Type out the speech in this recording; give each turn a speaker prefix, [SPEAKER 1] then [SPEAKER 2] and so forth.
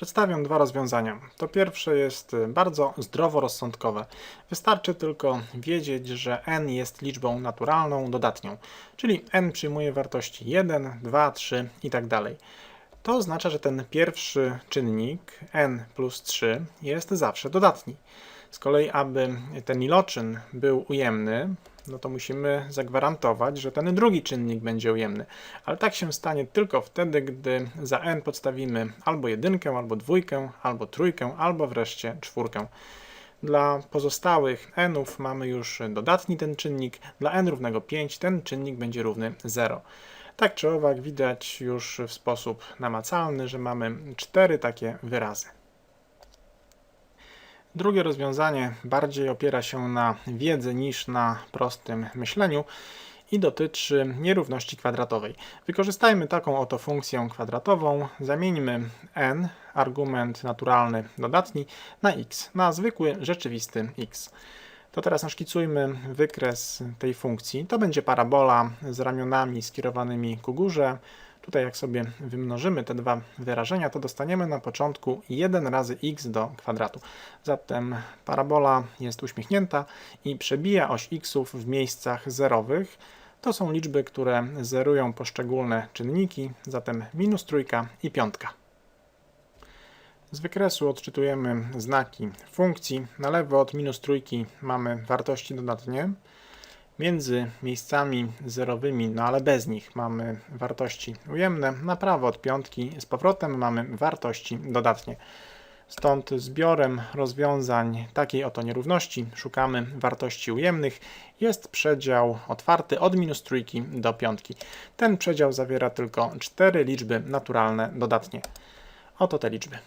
[SPEAKER 1] Przedstawiam dwa rozwiązania. To pierwsze jest y, bardzo zdroworozsądkowe. Wystarczy tylko wiedzieć, że n jest liczbą naturalną dodatnią, czyli n przyjmuje wartości 1, 2, 3 i tak dalej. To oznacza, że ten pierwszy czynnik n plus 3 jest zawsze dodatni. Z kolei, aby ten iloczyn był ujemny, no to musimy zagwarantować, że ten drugi czynnik będzie ujemny. Ale tak się stanie tylko wtedy, gdy za n podstawimy albo jedynkę, albo dwójkę, albo trójkę, albo wreszcie czwórkę. Dla pozostałych nów mamy już dodatni ten czynnik. Dla n równego 5 ten czynnik będzie równy 0. Tak czy owak widać już w sposób namacalny, że mamy cztery takie wyrazy. Drugie rozwiązanie bardziej opiera się na wiedzy niż na prostym myśleniu i dotyczy nierówności kwadratowej. Wykorzystajmy taką oto funkcję kwadratową, zamieńmy n, argument naturalny dodatni, na x, na zwykły rzeczywisty x. To teraz naszkicujmy wykres tej funkcji. To będzie parabola z ramionami skierowanymi ku górze. Tutaj jak sobie wymnożymy te dwa wyrażenia, to dostaniemy na początku 1 razy x do kwadratu. Zatem parabola jest uśmiechnięta i przebija oś xów w miejscach zerowych. To są liczby, które zerują poszczególne czynniki, zatem minus trójka i piątka. Z wykresu odczytujemy znaki funkcji. Na lewo od minus trójki mamy wartości dodatnie. Między miejscami zerowymi, no ale bez nich, mamy wartości ujemne. Na prawo od piątki z powrotem mamy wartości dodatnie. Stąd zbiorem rozwiązań takiej oto nierówności szukamy wartości ujemnych. Jest przedział otwarty od minus trójki do piątki. Ten przedział zawiera tylko cztery liczby naturalne dodatnie. Oto te liczby.